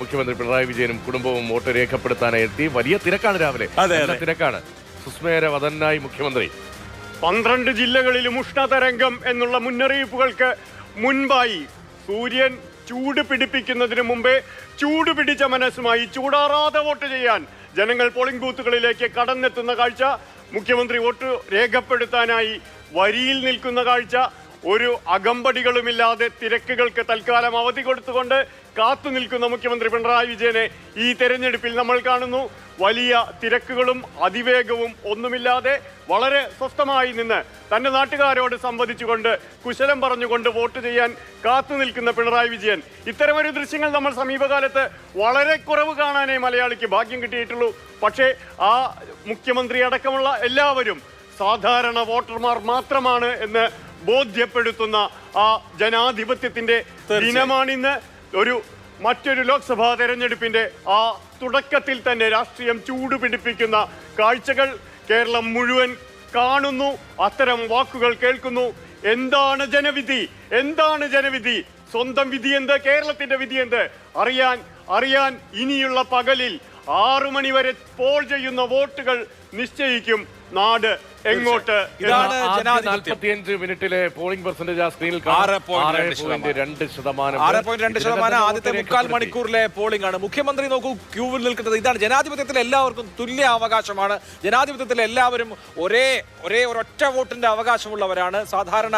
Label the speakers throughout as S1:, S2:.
S1: മുഖ്യമന്ത്രി പിണറായി വിജയനും കുടുംബവും വോട്ട് രേഖപ്പെടുത്താനായി എത്തി വലിയ തിരക്കാണ് രാവിലെ.
S2: അതെ,
S1: നല്ല
S2: അതെ.
S1: തിരക്കാണ്. സുസ്മേര വധനായി മുഖ്യമന്ത്രി.
S3: പന്ത്രണ്ട് ജില്ലകളിലും ഉഷ്ണതരംഗം എന്നുള്ള മുന്നറിയിപ്പുകൾക്ക് മുൻപായി സൂര്യൻ ചൂട് പിടിപ്പിക്കുന്നതിന് മുമ്പേ ചൂട് പിടിച്ച മനസ്സുമായി ചൂടാറാതെ വോട്ട് ചെയ്യാൻ ജനങ്ങൾ പോളിംഗ് ബൂത്തുകളിലേക്ക് കടന്നെത്തുന്ന കാഴ്ച മുഖ്യമന്ത്രി വോട്ട് രേഖപ്പെടുത്താനായി വരിയിൽ നിൽക്കുന്ന കാഴ്ച ഒരു അകമ്പടികളുമില്ലാതെ തിരക്കുകൾക്ക് തൽക്കാലം അവധി കൊടുത്തുകൊണ്ട് കാത്തു നിൽക്കുന്ന മുഖ്യമന്ത്രി പിണറായി വിജയനെ ഈ തെരഞ്ഞെടുപ്പിൽ നമ്മൾ കാണുന്നു. വലിയ തിരക്കുകളും അതിവേഗവും ഒന്നുമില്ലാതെ വളരെ സ്വസ്ഥമായി നിന്ന് തന്റെ നാട്ടുകാരോട് സംവദിച്ചുകൊണ്ട് കുശലം പറഞ്ഞുകൊണ്ട് വോട്ട് ചെയ്യാൻ കാത്തു നിൽക്കുന്ന പിണറായി വിജയൻ. ഇത്തരമൊരു ദൃശ്യങ്ങൾ നമ്മൾ സമീപകാലത്ത് വളരെ കുറവ് കാണാനേ മലയാളിക്ക് ഭാഗ്യം കിട്ടിയിട്ടുള്ളൂ. പക്ഷേ ആ മുഖ്യമന്ത്രി അടക്കമുള്ള എല്ലാവരും സാധാരണ വോട്ടർമാർ മാത്രമാണ് എന്ന് ബോധ്യപ്പെടുത്തുന്ന ആ ജനാധിപത്യത്തിന്റെ ദിനമാണിന്ന് ഒരു മറ്റൊരു ലോക്സഭാ തെരഞ്ഞെടുപ്പിന്റെ ആ തുടക്കത്തിൽ തന്നെ രാഷ്ട്രീയം ചൂടുപിടിപ്പിക്കുന്ന കാഴ്ചകൾ കേരളം മുഴുവൻ കാണുന്നു അത്തരം വാക്കുകൾ കേൾക്കുന്നു. എന്താണ് ജനവിധി? എന്താണ് ജനവിധി? സ്വന്തം വിധി എന്ത്? കേരളത്തിന്റെ വിധി എന്ത്? അറിയാൻ അറിയാൻ ഇനിയുള്ള പകലിൽ ആറു മണിവരെ പോൾ ചെയ്യുന്ന വോട്ടുകൾ നിശ്ചയിക്കും നാട്. എങ്ങോട്ട്?
S2: ഇതാണ്
S3: എന്ന്.
S2: ജനാധിപത്യം.
S1: നാൽപ്പത്തിയഞ്ച് മിനിറ്റിലെ പോളിംഗ് പെർസെന്റേജ് ആ സ്ക്രീനിൽ
S2: ആറ് പോയിന്റ്
S1: ആറ്
S2: രണ്ട്
S1: പോയിന്റ് ശതമാനം.
S2: ആറ് പോയിന്റ് രണ്ട് ശതമാനം ആദ്യത്തെ മുക്കാൽ. മണിക്കൂറിലെ പോളിംഗ് ആണ്. മുഖ്യമന്ത്രി നോക്കൂ ക്യൂവിൽ നിൽക്കുന്നത് ഇതാണ്. ജനാധിപത്യത്തിൽ എല്ലാവർക്കും തുല്യ അവകാശമാണ്. ജനാധിപത്യത്തിൽ എല്ലാവരും ഒരേ ഒരേ ഒരൊറ്റ വോട്ടിന്റെ അവകാശമുള്ളവരാണ്. സാധാരണ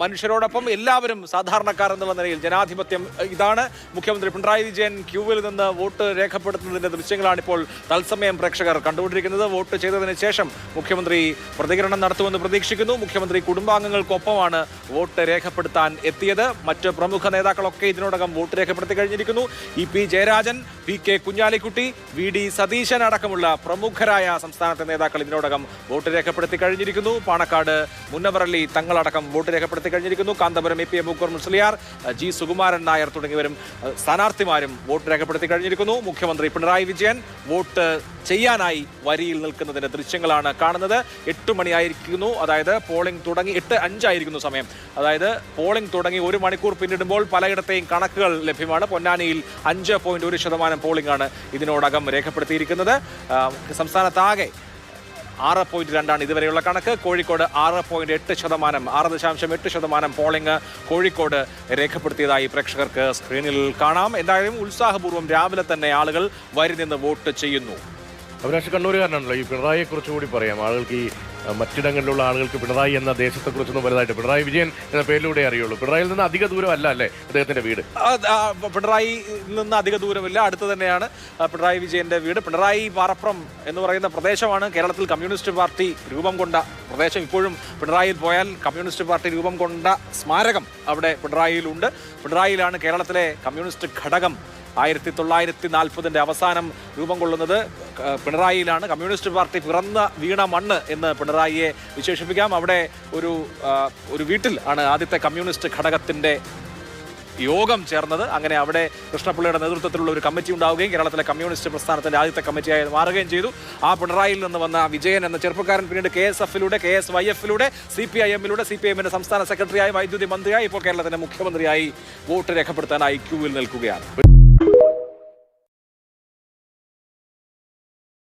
S2: മനുഷ്യരോടൊപ്പം എല്ലാവരും സാധാരണക്കാർ എന്നുള്ള നിലയിൽ ജനാധിപത്യം ഇതാണ്. മുഖ്യമന്ത്രി പിണറായി വിജയൻ ക്യൂവിൽ നിന്ന് വോട്ട് രേഖപ്പെടുത്തുന്നതിന്റെ ദൃശ്യങ്ങളാണ് ഇപ്പോൾ തത്സമയം പ്രേക്ഷകർ കണ്ടുകൊണ്ടിരിക്കുന്നത്. വോട്ട് ചെയ്തതിന് ശേഷം മുഖ്യമന്ത്രി പ്രതികരണം നടത്തുമെന്ന് പ്രതീക്ഷിക്കുന്നു. മുഖ്യമന്ത്രി കുടുംബാംഗങ്ങൾക്കൊപ്പമാണ് വോട്ട് രേഖപ്പെടുത്താൻ എത്തിയത്. മറ്റ് പ്രമുഖ നേതാക്കളൊക്കെ ഇതിനോടകം വോട്ട് രേഖപ്പെടുത്തി കഴിഞ്ഞിരിക്കുന്നു. E P Jayarajan P K Kunhalikutty V D Satheesan അടക്കമുള്ള പ്രമുഖരായ സംസ്ഥാനത്തെ നേതാക്കൾ ഇതിനോടകം വോട്ട് രേഖപ്പെടുത്തി കഴിഞ്ഞിരിക്കുന്നു. പാണക്കാട് മുന്നവറലി തങ്ങളടക്കം വോട്ട് രേഖപ്പെടുത്തി കഴിഞ്ഞിരിക്കുന്നു. കാന്തപുരം എ പി എ മുക്കൂർ മുസ്ലിയാർ ജി സുകുമാരൻ നായർ തുടങ്ങിയവരും സ്ഥാനാർത്ഥിമാരും വോട്ട് രേഖപ്പെടുത്തി കഴിഞ്ഞിരിക്കുന്നു. മുഖ്യമന്ത്രി പിണറായി വിജയൻ വോട്ട് ചെയ്യാനായി വരിയിൽ നിൽക്കുന്നതിന്റെ ദൃശ്യങ്ങളാണ് കാണുന്നത്. എട്ട് മണിയായിരിക്കുന്നു. അതായത് പോളിംഗ് തുടങ്ങി എട്ട് അഞ്ചായിരിക്കുന്നു സമയം. അതായത് പോളിംഗ് തുടങ്ങി ഒരു മണിക്കൂർ പിന്നിടുമ്പോൾ പലയിടത്തെയും കണക്കുകൾ ലഭ്യമാണ്. പൊന്നാനിയിൽ അഞ്ച് പോയിന്റ് ഒരു ശതമാനം പോളിംഗ് ആണ് ഇതിനോടകം രേഖപ്പെടുത്തിയിരിക്കുന്നത്. സംസ്ഥാനത്താകെ ആറ് പോയിന്റ് രണ്ടാണ് ഇതുവരെയുള്ള കണക്ക്. കോഴിക്കോട് ആറ് പോയിന്റ് എട്ട് ശതമാനം ആറ് ദശാംശം എട്ട് ശതമാനം പോളിംഗ് കോഴിക്കോട് രേഖപ്പെടുത്തിയതായി പ്രേക്ഷകർക്ക് സ്ക്രീനിൽ കാണാം. എന്തായാലും ഉത്സാഹപൂർവം രാവിലെ തന്നെ ആളുകൾ വരി നിന്ന് വോട്ട് ചെയ്യുന്നു.
S1: അഭിലാഷ് കണ്ണൂരുകാരനാണല്ലോ. ഈ പിണറായിയെ കുറിച്ച് കൂടി പറയാം. ആളുകൾക്ക് ഈ മറ്റിടങ്ങളിലുള്ള ആളുകൾക്ക് പിണറായി എന്ന ദേശത്തെക്കുറിച്ചൊന്നും വലുതായിട്ട് പിണറായി വിജയൻ എന്ന പേരിലൂടെ അറിയുള്ളൂ. പിണറായിയിൽ നിന്ന് അധിക ദൂരം അല്ല അല്ലേ അദ്ദേഹത്തിന്റെ വീട്?
S2: പിണറായി നിന്ന് അധിക ദൂരമില്ല. അടുത്ത് തന്നെയാണ് പിണറായി വിജയന്റെ വീട്. പിണറായി പാറപ്പുറം എന്ന് പറയുന്ന പ്രദേശമാണ് കേരളത്തിൽ കമ്മ്യൂണിസ്റ്റ് പാർട്ടി രൂപം കൊണ്ട പ്രദേശം. ഇപ്പോഴും പിണറായിയിൽ പോയാൽ കമ്മ്യൂണിസ്റ്റ് പാർട്ടി രൂപം കൊണ്ട സ്മാരകം അവിടെ പിണറായിയിലുണ്ട്. പിണറായിയിലാണ് കേരളത്തിലെ കമ്മ്യൂണിസ്റ്റ് ഘടകം ആയിരത്തി തൊള്ളായിരത്തി നാൽപ്പതിന്റെ അവസാനം രൂപം കൊള്ളുന്നത് പിണറായിയിലാണ്. കമ്മ്യൂണിസ്റ്റ് പാർട്ടി പിറന്ന വീണ മണ്ണ് എന്ന് പിണറായിയെ വിശേഷിപ്പിക്കാം. അവിടെ ഒരു ഒരു വീട്ടിൽ ആണ് ആദ്യത്തെ കമ്മ്യൂണിസ്റ്റ് ഘടകത്തിന്റെ യോഗം ചേർന്നത്. അങ്ങനെ അവിടെ കൃഷ്ണപിള്ളയുടെ നേതൃത്വത്തിലുള്ള ഒരു കമ്മിറ്റി ഉണ്ടാവുകയും കേരളത്തിലെ കമ്മ്യൂണിസ്റ്റ് പ്രസ്ഥാനത്തിന്റെ ആദ്യത്തെ കമ്മിറ്റിയായി മാറുകയും ചെയ്തു. ആ പിണറായിയിൽ നിന്ന് വന്ന വിജയൻ എന്ന ചെറുപ്പക്കാരൻ പിന്നീട് കെ എസ് എഫിലൂടെ കെ എസ് വൈ എഫിലൂടെ സി പി ഐ എമ്മിലൂടെ സി പി എമ്മിന്റെ സംസ്ഥാന സെക്രട്ടറിയായി വൈദ്യുതി മന്ത്രിയായി ഇപ്പോൾ കേരളത്തിന്റെ മുഖ്യമന്ത്രിയായി വോട്ട് രേഖപ്പെടുത്താനായി ക്യൂവിൽ നിൽക്കുകയാണ്.